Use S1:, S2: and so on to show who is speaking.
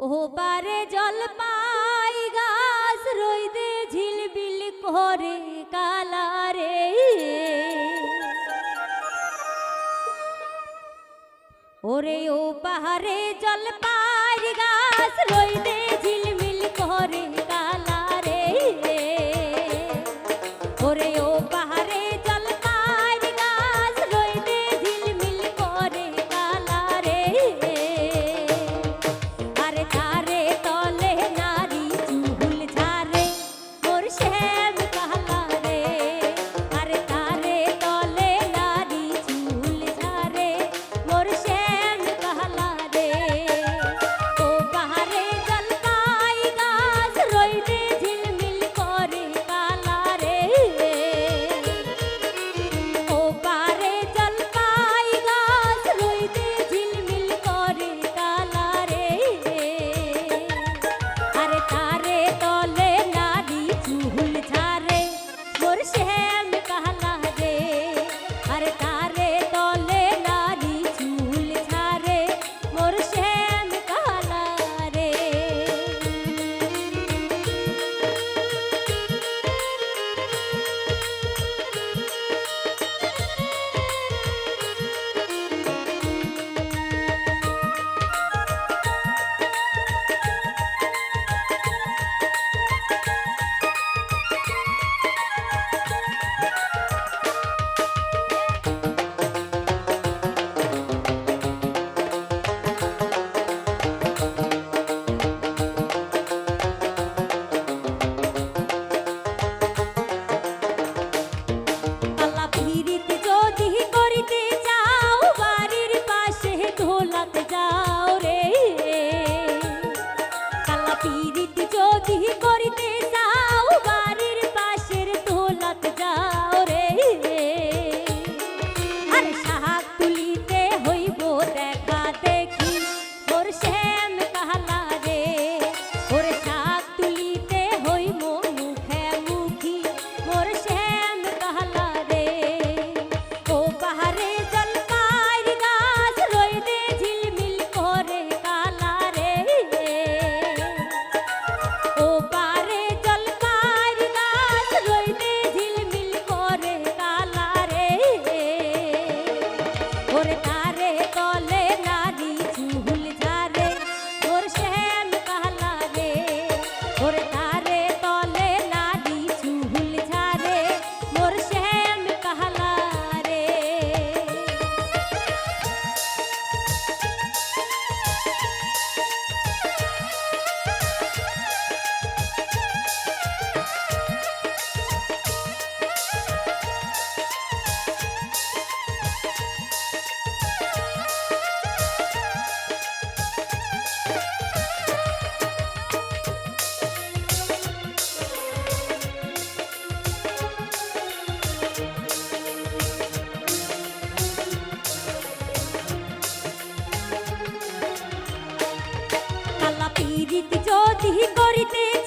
S1: ওপারে জল পাই গাছ রইদে ঝিলবিল করে কালারে। ওরে ও পাহাড়ে জল পাই গাছ রইদে ঝিল understand. এই রীতি যদি করিতে